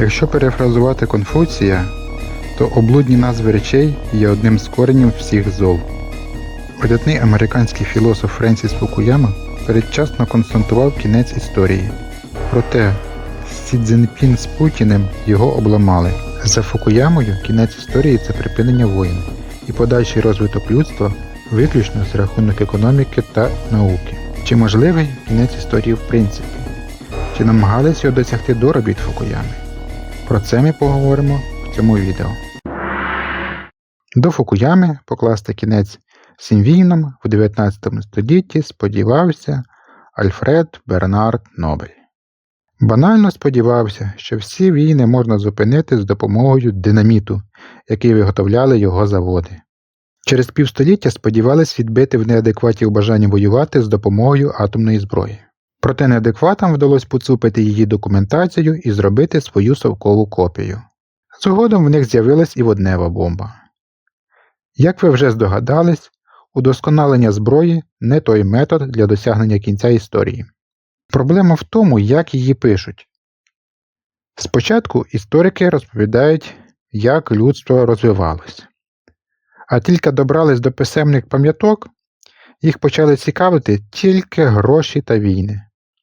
Якщо перефразувати Конфуція, то облудні назви речей є одним з коренів всіх зол. Видатний американський філософ Френсіс Фукуяма передчасно констатував кінець історії. Проте Сі Цзіньпін з Путіним його обламали. За Фукуямою кінець історії це припинення воїн і подальший розвиток людства виключно з рахунок економіки та науки. Чи можливий кінець історії в принципі? Чи намагались його досягти до робіт Фукуями? Про це ми поговоримо в цьому відео. До Фукуями покласти кінець всім війнам в 19 столітті сподівався Альфред Бернард Нобель. Банально сподівався, що всі війни можна зупинити з допомогою динаміту, який виготовляли його заводи. Через півстоліття сподівались відбити в неадекватів бажання воювати з допомогою атомної зброї. Проте неадекватам вдалося поцупити її документацію і зробити свою совкову копію. Згодом в них з'явилась і воднева бомба. Як ви вже здогадались, удосконалення зброї не той метод для досягнення кінця історії. Проблема в тому, як її пишуть. Спочатку історики розповідають, як людство розвивалось. А тільки добрались до писемних пам'яток, їх почали цікавити тільки гроші та війни.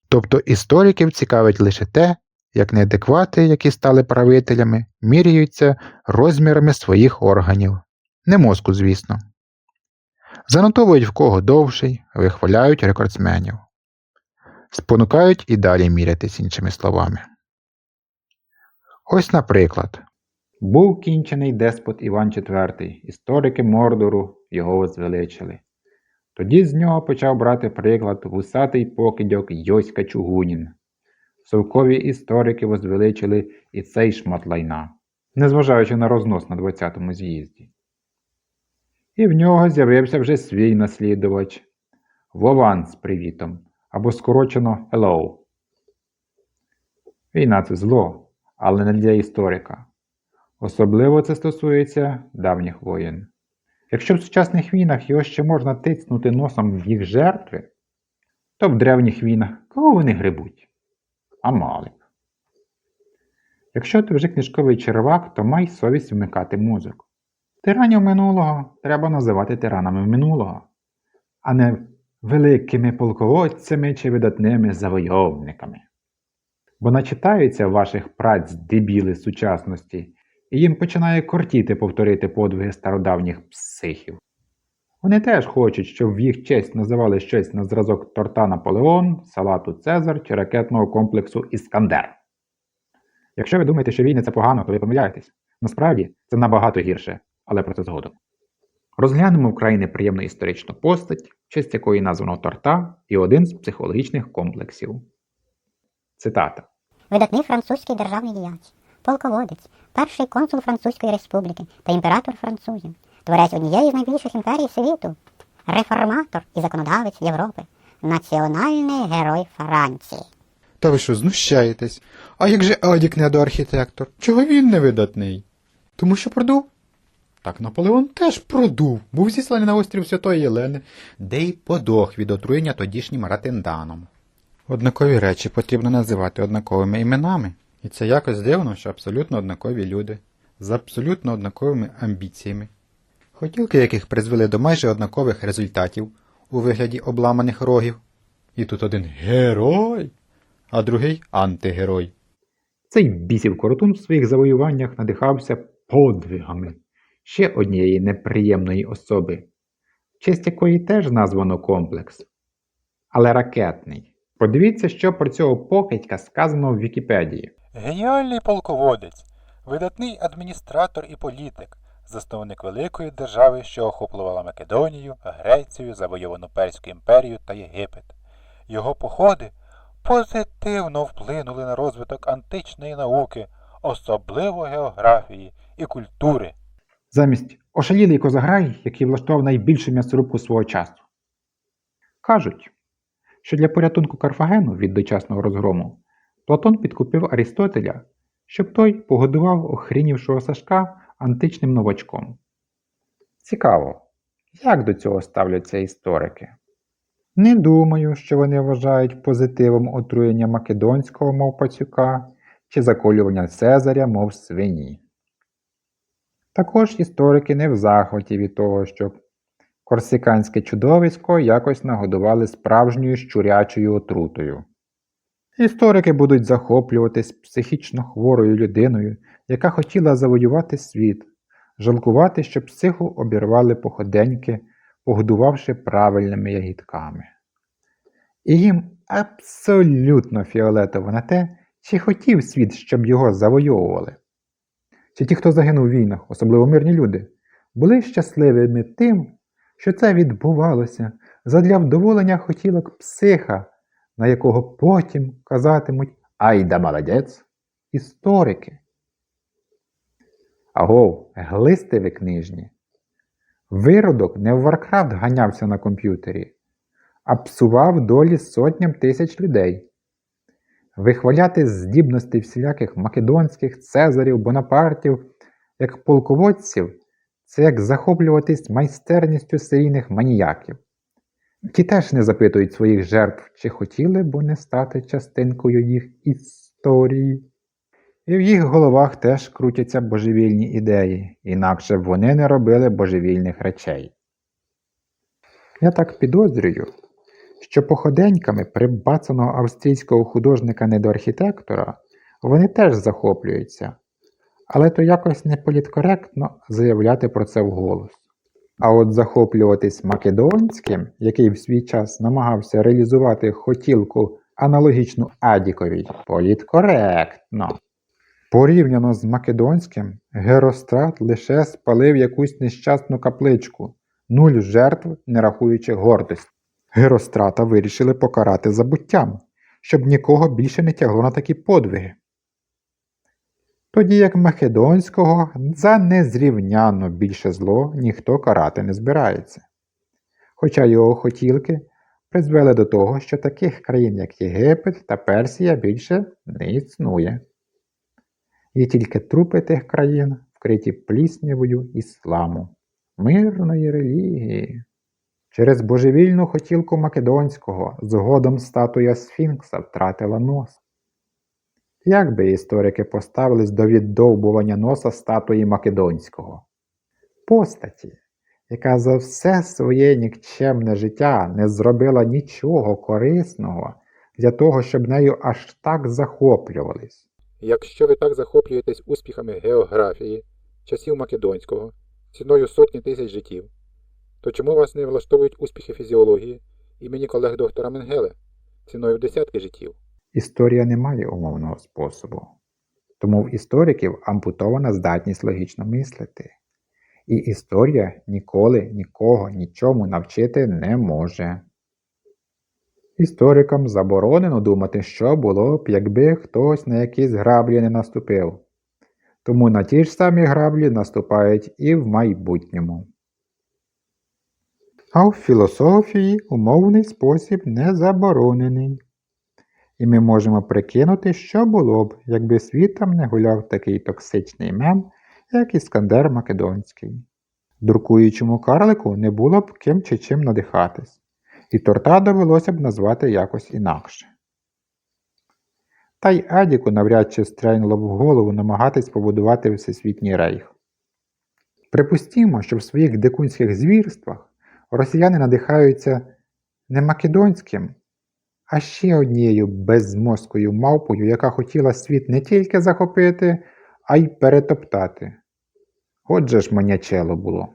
Тобто істориків цікавить лише те, як неадеквати, які стали правителями, міряються розмірами своїх органів, не мозку, звісно. Занотовують в кого довший, вихваляють рекордсменів, спонукають і далі мірятись іншими словами. Ось, наприклад, був кінчений деспот Іван IV, історики Мордору його возвеличили. Тоді з нього почав брати приклад вусатий покидьок Йоська Чугунін. Совкові історики возвеличили і цей шмат лайна, незважаючи на рознос на 20-му з'їзді. І в нього з'явився вже свій наслідувач Вован з привітом або скорочено Hello. Війна це зло, але не для історика. Особливо це стосується давніх воєн. Якщо в сучасних війнах його ще можна тицнути носом в їх жертви, то в древніх війнах кого вони грибуть? Б. Якщо ти вже книжковий червак, то май совість вмикати мозок. Тиранів минулого треба називати тиранами минулого, а не великими полководцями чи видатними завойовниками. Бо начитаються ваших праць дебіли сучасності, і їм починає кортіти повторити подвиги стародавніх психів. Вони теж хочуть, щоб в їх честь називали щось на зразок торта Наполеон, салату Цезар чи ракетного комплексу Іскандер. Якщо ви думаєте, що війни це погано, то ви помиляєтесь. Насправді це набагато гірше, але про це згодом. Розглянемо вкрай неприємну історичну постать, честь якої названо торта і один з психологічних комплексів. Цитата. видатний французький державний діяч, полководець, перший консул Французької республіки та імператор французів, творець однієї з найбільших імперій світу, реформатор і законодавець Європи, національний герой Франції. Та ви що, знущаєтесь? А як же Адік недоархітектор? Чого він не видатний? Тому що продув? Так Наполеон теж продув, був зісланий на острів Святої Єлени, де й подох від отруєння тодішнім ратенданом. Однакові речі потрібно називати однаковими іменами. І це якось дивно, що абсолютно однакові люди з абсолютно однаковими амбіціями, хотілки яких призвели до майже однакових результатів у вигляді обламаних рогів. І тут один герой, а другий антигерой. Цей бісів коротун в своїх завоюваннях надихався подвигами ще однієї неприємної особи, честь якої теж названо комплекс, але ракетний. Подивіться, що про цього покидька сказано в Вікіпедії. Геніальний полководець, видатний адміністратор і політик, засновник великої держави, що охоплювала Македонію, Грецію, завойовану Перську імперію та Єгипет. Його походи позитивно вплинули на розвиток античної науки, особливо географії і культури. Замість ошалілий козаграй, який влаштував найбільшу м'ясорубку свого часу. Кажуть, що для порятунку Карфагену від дочасного розгрому Платон підкупив Арістотеля, щоб той погодував охрінівшого Сашка античним новачком. Цікаво, як до цього ставляться історики? Не думаю, що вони вважають позитивом отруєння македонського мовпацюка чи заколювання Цезаря, мов свині. Також історики не в захваті від того, що корсиканське чудовисько якось нагодували справжньою щурячою отрутою. Історики будуть захоплюватись психічно хворою людиною, яка хотіла завоювати світ, жалкувати, що психу обірвали походеньки, погодувавши правильними ягідками. І їм абсолютно фіолетово на те, чи хотів світ, щоб його завойовували. Чи ті, хто загинув у війнах, особливо мирні люди, були щасливими тим, що це відбувалося задля вдоволення хотілок психа, на якого потім казатимуть «Ай да молодець» історики. Агов, глисти ви книжні. Виродок не в Варкрафт ганявся на комп'ютері, а псував долі сотням тисяч людей. Вихваляти здібності всіляких македонських цезарів, бонапартів, як полководців, це як захоплюватись майстерністю серійних маніяків. Ті теж не запитують своїх жертв, чи хотіли б вони стати частинкою їх історії. І в їх головах теж крутяться божевільні ідеї, інакше б вони не робили божевільних речей. Я так підозрюю, що походеньками прибацаного австрійського художника-недоархітектора вони теж захоплюються, але то якось не політкоректно заявляти про це вголос. А от захоплюватись македонським, який в свій час намагався реалізувати хотілку аналогічну Адіковій, політкоректно. Порівняно з македонським, Герострат лише спалив якусь нещасну капличку, нуль жертв, не рахуючи гордості. Герострата вирішили покарати забуттям, щоб нікого більше не тягло на такі подвиги. Тоді як Македонського за незрівняно більше зло ніхто карати не збирається. Хоча його хотілки призвели до того, що таких країн, як Єгипет та Персія, більше не існує. Є тільки трупи тих країн, вкриті пліснявою ісламу, мирної релігії. Через божевільну хотілку Македонського згодом статуя Сфінкса втратила нос. Як би історики поставились до віддовбування носа статуї Македонського? Постаті, яка за все своє нікчемне життя не зробила нічого корисного для того, щоб нею аж так захоплювались. Якщо ви так захоплюєтесь успіхами географії, часів Македонського, ціною сотні тисяч життів, то чому вас не влаштовують успіхи фізіології імені колег доктора Менгеле, ціною десятки життів? Історія не має умовного способу, тому в істориків ампутована здатність логічно мислити. І історія ніколи нікого нічому навчити не може. Історикам заборонено думати, що було б, якби хтось на якісь граблі не наступив. Тому на ті ж самі граблі наступають і в майбутньому. А в філософії умовний спосіб не заборонений. І ми можемо прикинути, що було б, якби світом не гуляв такий токсичний мем, як Іскандер Македонський. Друкуючому карлику не було б ким чи чим надихатись, і торта довелося б назвати якось інакше. Та й Адіку навряд чи стрельнуло б в голову намагатись побудувати всесвітній рейх. Припустімо, що в своїх дикунських звірствах росіяни надихаються не македонським, а ще однією безмозкою мавпою, яка хотіла світ не тільки захопити, а й перетоптати. Отже ж манячело було.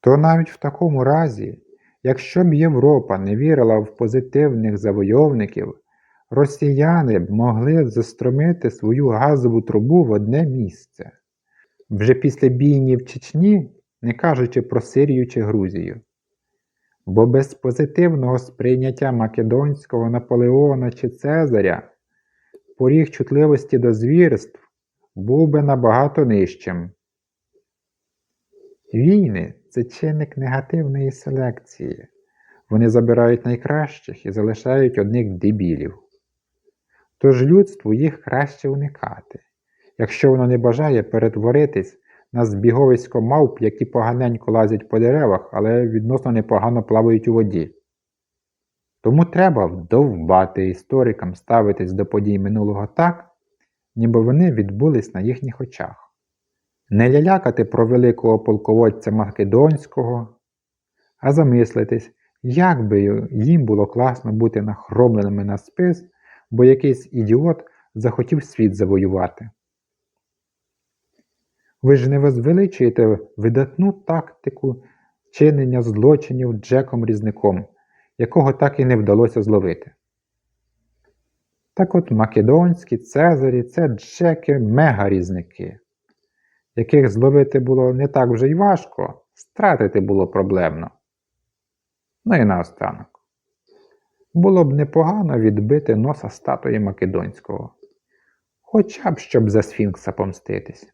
То навіть в такому разі, якщо б Європа не вірила в позитивних завойовників, росіяни б могли застромити свою газову трубу в одне місце. Вже після бійні в Чечні, не кажучи про Сирію чи Грузію. Бо без позитивного сприйняття Македонського Наполеона чи Цезаря поріг чутливості до звірств був би набагато нижчим. Війни це чинник негативної селекції. Вони забирають найкращих і залишають одних дебілів. Тож людству їх краще уникати, якщо воно не бажає перетворитись на збіговисько мавп, які поганенько лазять по деревах, але відносно непогано плавають у воді. Тому треба вдовбати історикам ставитись до подій минулого так, ніби вони відбулись на їхніх очах. Не лялякати про великого полководця Македонського, а замислитись, як би їм було класно бути нахромленими на спис, бо якийсь ідіот захотів світ завоювати. Ви ж не возвеличуєте видатну тактику чинення злочинів Джеком Різником, якого так і не вдалося зловити. Так от македонські цезарі це Джеки мегарізники, яких зловити було не так вже й важко, стратити було проблемно. Ну і наостанок. Було б непогано відбити носа статуї Македонського, хоча б щоб за Сфінкса помститись.